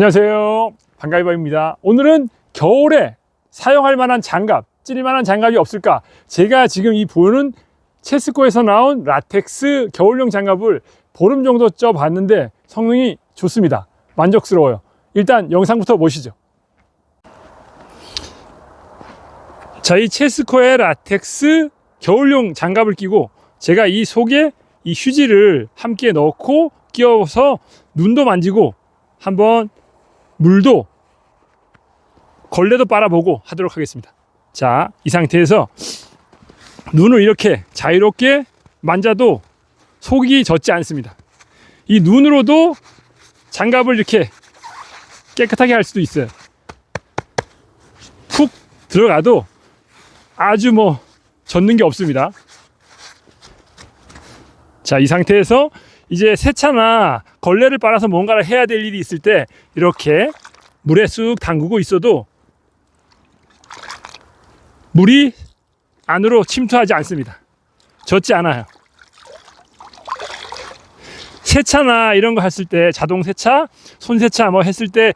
안녕하세요. 반가이바입니다. 오늘은 겨울에 사용할 만한 장갑, 찌를 만한 장갑이 없을까? 제가 지금 이 보는 체스코에서 나온 라텍스 겨울용 장갑을 보름 정도 쪄 봤는데 성능이 좋습니다. 만족스러워요. 일단 영상부터 보시죠. 자, 이 체스코의 라텍스 겨울용 장갑을 끼고 제가 이 속에 이 휴지를 함께 넣고 끼워서 눈도 만지고 한번 물도 걸레도 빨아보고 하도록 하겠습니다. 자, 이 상태에서 눈을 이렇게 자유롭게 만져도 속이 젖지 않습니다. 이 눈으로도 장갑을 이렇게 깨끗하게 할 수도 있어요. 푹 들어가도 아주 뭐 젖는 게 없습니다. 자, 이 상태에서 이제 세차나 걸레를 빨아서 뭔가를 해야 될 일이 있을 때 이렇게 물에 쑥 담그고 있어도 물이 안으로 침투하지 않습니다. 젖지 않아요. 세차나 이런 거 했을 때 자동 세차, 손 세차 뭐 했을 때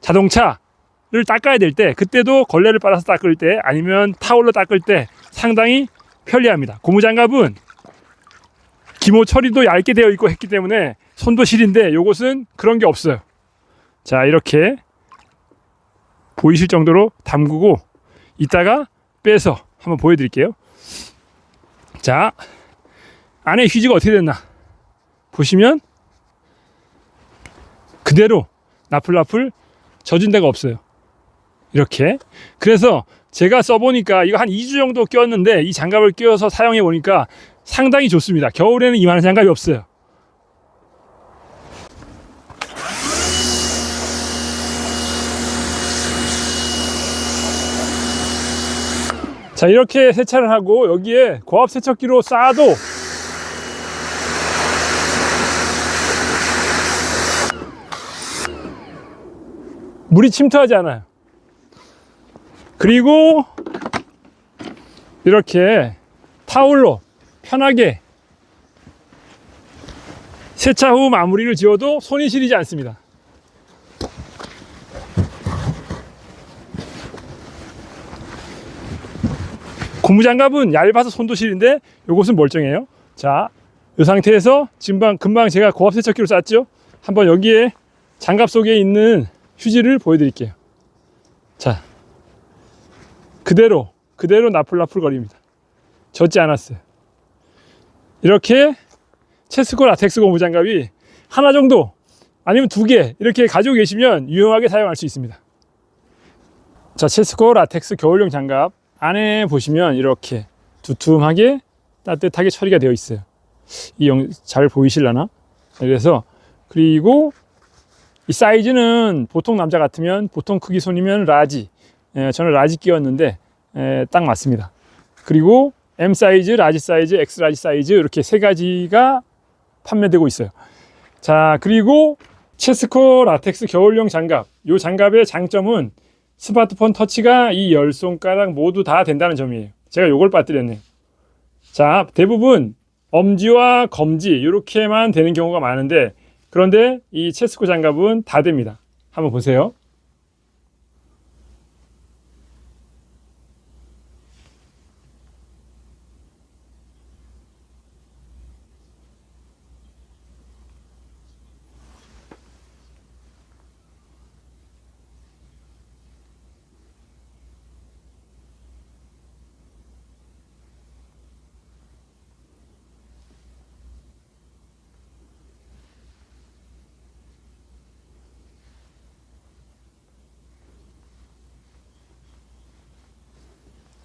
자동차를 닦아야 될 때 그때도 걸레를 빨아서 닦을 때 아니면 타올로 닦을 때 상당히 편리합니다. 고무장갑은 기모 처리도 얇게 되어 있고 했기 때문에 손도 시린데 요것은 그런 게 없어요. 자 이렇게 보이실 정도로 담그고 이따가 빼서 한번 보여드릴게요. 자 안에 휴지가 어떻게 됐나 보시면 그대로 나풀나풀 젖은 데가 없어요. 이렇게 그래서 제가 써보니까 이거 한 2주 정도 꼈는데 이 장갑을 끼워서 사용해 보니까 상당히 좋습니다. 겨울에는 이만한 장갑이 없어요. 자 이렇게 세차를 하고 여기에 고압 세척기로 쏴도 물이 침투하지 않아요. 그리고 이렇게 타올로 편하게 세차 후 마무리를 지어도 손이 시리지 않습니다. 고무장갑은 얇아서 손도 시린데 요것은 멀쩡해요. 자, 이 상태에서 금방, 금방 제가 고압 세척기로 쐈죠? 한번 여기에 장갑 속에 있는 휴지를 보여드릴게요. 자, 그대로, 그대로 나풀나풀 거립니다. 젖지 않았어요. 이렇게 체스코 라텍스 고무 장갑이 하나 정도 아니면 두 개 이렇게 가지고 계시면 유용하게 사용할 수 있습니다. 자, 체스코 라텍스 겨울용 장갑 안에 보시면 이렇게 두툼하게 따뜻하게 처리가 되어 있어요. 이 영 잘 보이실라나? 그래서 그리고 이 사이즈는 보통 남자 같으면 보통 크기 손이면 라지. 예, 저는 라지 끼웠는데 예, 딱 맞습니다. 그리고 M 사이즈, 라지 사이즈, X 라지 사이즈 이렇게 세 가지가 판매되고 있어요. 자, 그리고 체스코 라텍스 겨울용 장갑. 이 장갑의 장점은 스마트폰 터치가 이 열 손가락 모두 다 된다는 점이에요. 제가 요걸 빠뜨렸네요. 자, 대부분 엄지와 검지 이렇게만 되는 경우가 많은데 그런데 이 체스코 장갑은 다 됩니다. 한번 보세요.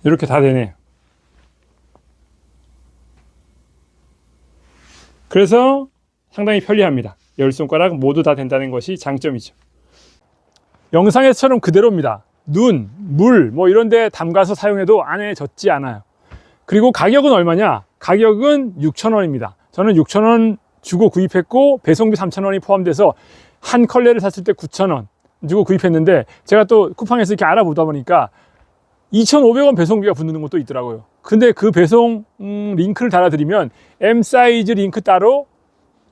이렇게 다 되네요. 그래서 상당히 편리합니다. 열 손가락 모두 다 된다는 것이 장점이죠. 영상에서처럼 그대로입니다. 눈, 물, 뭐 이런 데 담가서 사용해도 안에 젖지 않아요. 그리고 가격은 얼마냐? 가격은 6,000원입니다. 저는 6,000원 주고 구입했고 배송비 3,000원이 포함돼서 한 컬레를 샀을 때 9,000원 주고 구입했는데 제가 또 쿠팡에서 이렇게 알아보다 보니까 2,500원 배송비가 붙는 것도 있더라고요. 근데 그 배송 음, 링크를 달아드리면 M 사이즈 링크 따로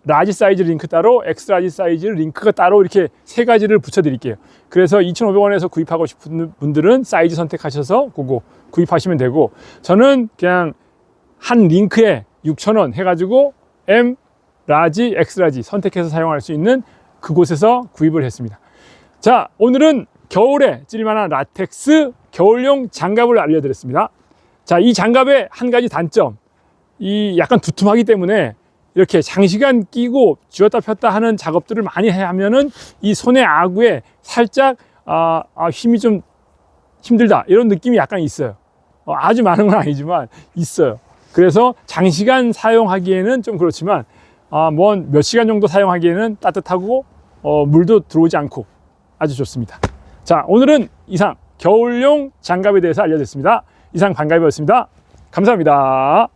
라지 사이즈 링크 따로, 엑스라지 사이즈 링크가 따로 이렇게 세 가지를 붙여 드릴게요. 그래서 2,500원에서 구입하고 싶은 분들은 사이즈 선택하셔서 그거 구입하시면 되고, 저는 그냥 한 링크에 6,000원 해가지고 M, 라지, 엑스라지 선택해서 사용할 수 있는 그곳에서 구입을 했습니다. 자, 오늘은 겨울에 찔만한 라텍스 겨울용 장갑을 알려드렸습니다. 자, 이 장갑의 한 가지 단점. 이 약간 두툼하기 때문에 이렇게 장시간 끼고 쥐었다 폈다 하는 작업들을 많이 해 하면은 이 손의 아구에 살짝 아, 아, 힘이 좀 힘들다 이런 느낌이 약간 있어요. 어, 아주 많은 건 아니지만 있어요. 그래서 장시간 사용하기에는 좀 그렇지만 아, 뭐몇 시간 정도 사용하기에는 따뜻하고 어, 물도 들어오지 않고 아주 좋습니다. 자, 오늘은 이상 겨울용 장갑에 대해서 알려드렸습니다. 이상 반갑이었습니다. 감사합니다.